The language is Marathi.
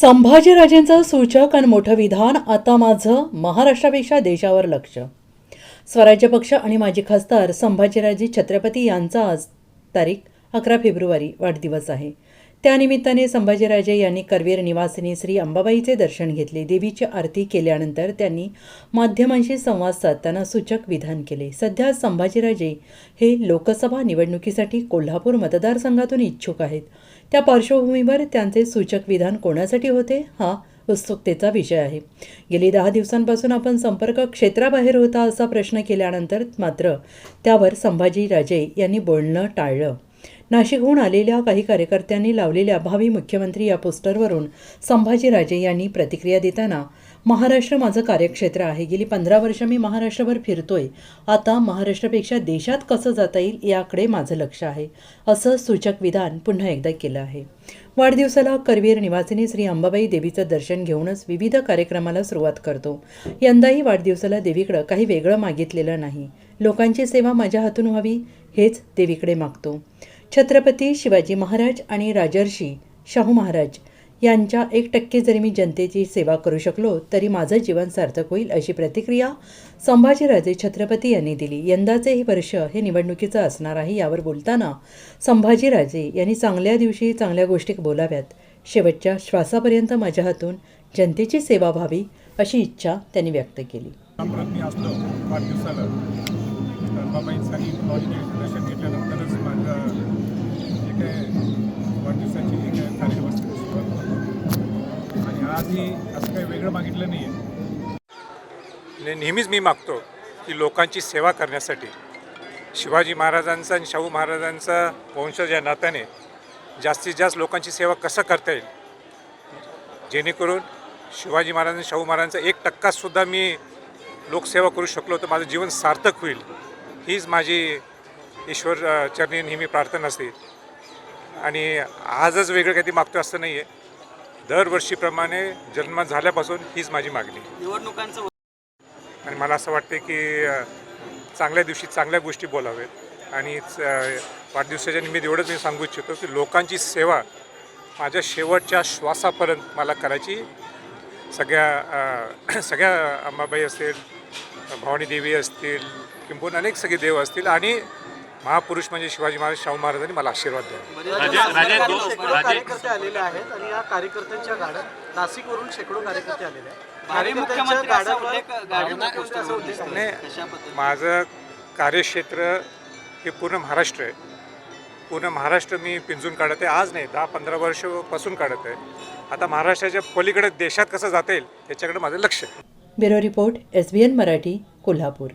संभाजीराजेंचं सूचक आणि मोठं विधान आता माझं महाराष्ट्रापेक्षा देशावर लक्ष. स्वराज्य पक्ष आणि माजी खासदार संभाजीराजे छत्रपती यांचा आज तारीख अकरा फेब्रुवारी वाढदिवस आहे. त्यानिमित्ताने संभाजीराजे यांनी करवीर निवासिनी श्री अंबाबाईचे दर्शन घेतले. देवीची आरती केल्यानंतर त्यांनी माध्यमांशी संवाद साधताना सूचक विधान केले. सध्या संभाजीराजे हे लोकसभा निवडणुकीसाठी कोल्हापूर मतदारसंघातून इच्छुक आहेत. त्या पार्श्वभूमीवर त्यांचे सूचक विधान कोणासाठी होते? हा उत्सुकतेचा विषय आहे. गेली दहा दिवसांपासून आपण संपर्क क्षेत्राबाहेर होता असा प्रश्न केल्यानंतर मात्र त्यावर संभाजीराजे यांनी बोलणं टाळलं. नाशिकहून आलेल्या काही कार्यकर्त्यांनी लावलेल्या भावी मुख्यमंत्री या पोस्टरवरून संभाजीराजे यांनी प्रतिक्रिया देताना महाराष्ट्र माझं कार्यक्षेत्र आहे. गेली पंधरा वर्ष मी महाराष्ट्रभर फिरतोय. आता महाराष्ट्रापेक्षा देशात कसं जाता येईल याकडे माझं लक्ष आहे. असं सूचक विधान पुन्हा एकदा केलं आहे. वाढदिवसाला करवीर निवासिनी श्री अंबाबाई देवीचं दर्शन घेऊनच विविध कार्यक्रमाला सुरुवात करतो. यंदाही वाढदिवसाला देवीकडं काही वेगळं मागितलेलं नाही. लोकांची सेवा माझ्या हातून व्हावी हेच देवीकडे मागतो. छत्रपती शिवाजी महाराज आणि राजर्षी शाहू महाराज यांच्या एक टक्के जरी मी जनतेची सेवा करू शकलो तरी माझं जीवन सार्थक होईल अशी प्रतिक्रिया संभाजीराजे छत्रपती यांनी दिली. यंदाचे हे वर्ष हे निवडणुकीचं असणार आहे यावर बोलताना संभाजीराजे यांनी चांगल्या दिवशी चांगल्या गोष्टी बोलाव्यात. शेवटच्या श्वासापर्यंत माझ्या हातून जनतेची सेवा व्हावी अशी इच्छा त्यांनी व्यक्त केली. परत आधी असं काही वेगळं मागितलं नाही आहे नेहमीच मी मागतो की लोकांची सेवा करण्यासाठी. शिवाजी महाराजांचा आणि शाहू महाराजांचा वंशज या नात्याने जास्तीत जास्त लोकांची सेवा कसं करता येईल? जेणेकरून शिवाजी महाराज आणि शाहू महाराजांचा एक टक्कासुद्धा मी लोकसेवा करू शकलो तर माझं जीवन सार्थक होईल. हीच माझी ईश्वर चरणी नेहमी प्रार्थना असते. आणि आजच वेगळं काही मागतो असं नाही आहे दरवर्षीप्रमाणे जन्म झाल्यापासून हीच माझी मागणी. निवडणुकांचं आणि मला असं वाटते की चांगल्या दिवशी चांगल्या गोष्टी बोलावेत आणि वाढदिवसाच्या निमित्त एवढंच मी सांगू इच्छितो की लोकांची सेवा माझ्या शेवटच्या श्वासापर्यंत मला करायची. सगळ्या सगळ्या अंबाबाई असतील भवानी देवी असतील किंबहुना अनेक सगळे देव असतील. आणि महापुरुष म्हणजे शिवाजी महाराज शाहू महाराजांनी मला आशीर्वाद द्यावा राजे- राजे राजे- दो- शेकडो राजे- कार्यकर्ते आलेले आहेत आणि या कार्यकर्त्यांच्या गाड्यात नाशिकवरून शेकडो कार्यकर्ते आलेले आहेत. माझं कार्यक्षेत्र हे पूर्ण महाराष्ट्र आहे. पूर्ण महाराष्ट्र मी पिंजून काढत आहे. आज नाही दहा पंधरा वर्षापासून काढत आहे. आता महाराष्ट्राच्या पलीकडे देशात कसं जाता येईल याच्याकडे माझं लक्ष आहे. Bureau report S B N Marathi Kolhapur.